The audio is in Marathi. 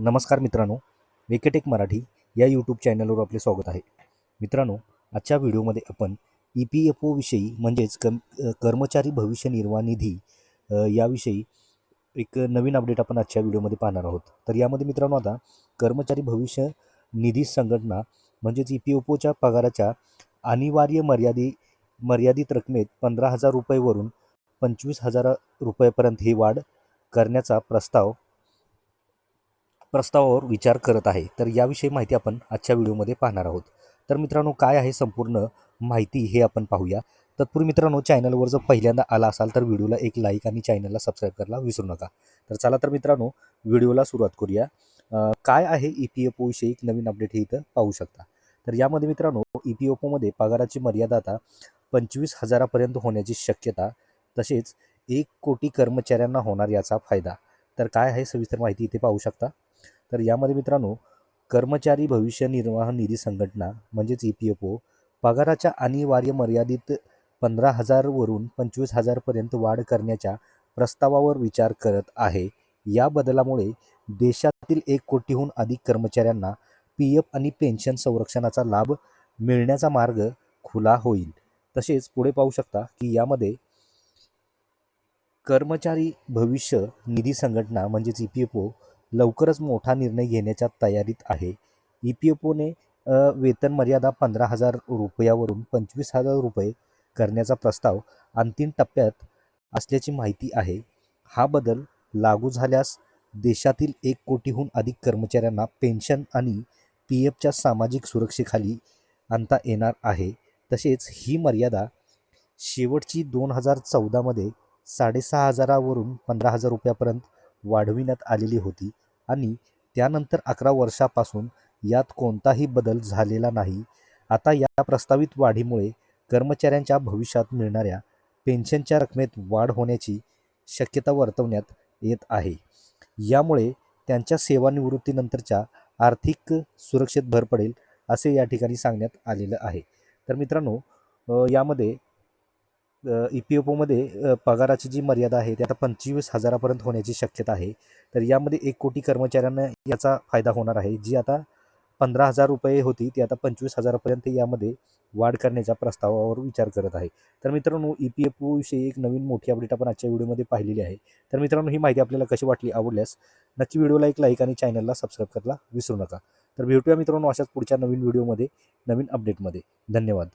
नमस्कार मित्रांनो वेकेटेक मराठी या यूट्यूब चॅनलवर आपले स्वागत आहे. मित्रांनो आजच्या व्हिडिओमध्ये आपण ई पी एफ ओविषयी म्हणजेच कम कर्मचारी भविष्य निर्वाह निधी याविषयी एक नवीन अपडेट आपण आजच्या व्हिडिओमध्ये पाहणार आहोत. तर यामध्ये मित्रांनो आता कर्मचारी भविष्य निधी संघटना म्हणजेच ई पी एफ ओच्या पगाराच्या अनिवार्य मर्यादी मर्यादित रकमेत पंधरा हजार रुपयेवरून पंचवीस हजार रुपयेपर्यंत ही वाढ करण्याचा प्रस्ताव प्रस्तावावर विचार करत आहे. तर याविषयी माहिती आपण आजच्या व्हिडिओमध्ये पाहणार आहोत. तर मित्रांनो काय आहे संपूर्ण माहिती हे आपण पाहूया. तत्पूर्वी मित्रांनो चॅनलवर जर पहिल्यांदा आला असाल तर व्हिडिओला एक लाईक आणि चॅनलला सबस्क्राईब करायला विसरू नका. तर चला तर मित्रांनो व्हिडिओला सुरुवात करूया. काय आहे ई पी एफ ओविषयी एक नवीन अपडेट हे इथं पाहू शकता. तर यामध्ये मित्रांनो ई पी एफ ओमध्ये पगाराची मर्यादा आता पंचवीस हजारापर्यंत होण्याची शक्यता तसेच एक कोटी कर्मचाऱ्यांना होणार याचा फायदा. तर काय आहे सविस्तर माहिती इथे पाहू शकता? तर यामध्ये मित्रांनो कर्मचारी भविष्य निर्वाह निधी संघटना म्हणजेच ई पी एफ ओ पगाराच्या अनिवार्य मर्यादित पंधरा हजारवरून पंचवीस हजारपर्यंत वाढ करण्याच्या प्रस्तावावर विचार करत आहे. या बदलामुळे देशातील एक कोटीहून अधिक कर्मचाऱ्यांना पी एफ आणि पेन्शन संरक्षणाचा लाभ मिळण्याचा मार्ग खुला होईल. तसेच पुढे पाहू शकता की यामध्ये कर्मचारी भविष्य निधी संघटना म्हणजेच ई पी एफ ओ लवकरच मोठा निर्णय घेण्याच्या तयारीत आहे. ई पी एफ ओने वेतन मर्यादा पंधरा हजार रुपयावरून पंचवीस हजार रुपये करण्याचा प्रस्ताव अंतिम टप्प्यात असल्याची माहिती आहे. हा बदल लागू झाल्यास देशातील एक कोटीहून अधिक कर्मचाऱ्यांना पेन्शन आणि पी एफच्या सामाजिक सुरक्षेखाली आणता येणार आहे. तसेच ही मर्यादा शेवटची दोन हजार चौदामध्ये साडेसहा हजारावरून पंधरा हजार रुपयापर्यंत वाढविण्यात आलेली होती आणि त्यानंतर अकरा वर्षापासून यात कोणताही बदल झालेला नाही. आता या प्रस्तावित वाढीमुळे कर्मचाऱ्यांच्या भविष्यात मिळणाऱ्या पेन्शनच्या रकमेत वाढ होण्याची शक्यता वर्तवण्यात येत आहे. यामुळे त्यांच्या सेवानिवृत्तीनंतरच्या आर्थिक सुरक्षेत भर पडेल असे या ठिकाणी सांगण्यात आलेलं आहे. तर मित्रांनो यामध्ये ई पी एफ ओमध्ये पगाराची जी मर्यादा आहे ती आता पंचवीस हजारापर्यंत होण्याची शक्यता आहे. तर यामध्ये एक कोटी कर्मचाऱ्यांना याचा फायदा होणार आहे. जी आता पंधरा हजार रुपये होती ती आता पंचवीस हजारापर्यंत यामध्ये वाढ करण्याच्या प्रस्तावावर विचार करत आहे. तर मित्रांनो ई पी एफ ओविषयी एक नवीन मोठी अपडेट आपण आजच्या व्हिडिओमध्ये पाहिलेली आहे. तर मित्रांनो ही माहिती आपल्याला कशी वाटली आवडल्यास नक्की व्हिडिओला एक लाईक आणि चॅनलला सबस्क्राईब करायला विसरू नका. तर भेटूया मित्रांनो अशाच पुढच्या नवीन व्हिडिओमध्ये नवीन अपडेटमध्ये धन्यवाद.